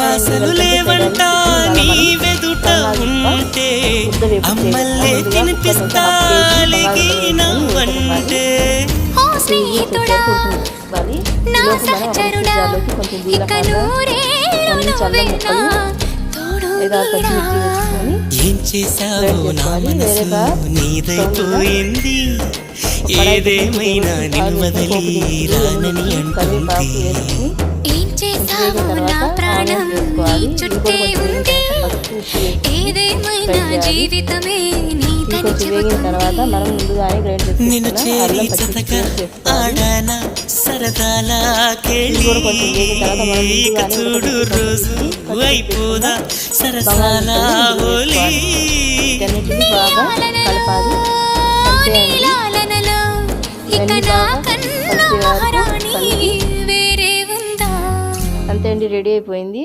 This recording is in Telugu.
వాసలు లేవంట నీ వెదుట ఉంటే అమ్మల్లే తినిపిస్తా ఓ స్నేహితుడా నా సహచరుడా ఇక నూరేళ్ళు. ఏం చేశావో నా మనసు? నీదైపోయింది ఏదేమైనా నిన్ను వదిలి రానని అంటుంది ఏం చేసావు నా ప్రాణం చుట్టే ఉంది ఏదేమైనా జీవితమే నీదని తర్వాత మనం ముందుగానే గ్రైండ్ నిన్ను చేరి చతక ఆడాన సరదాల అంతే అండి రెడీ అయిపోయింది.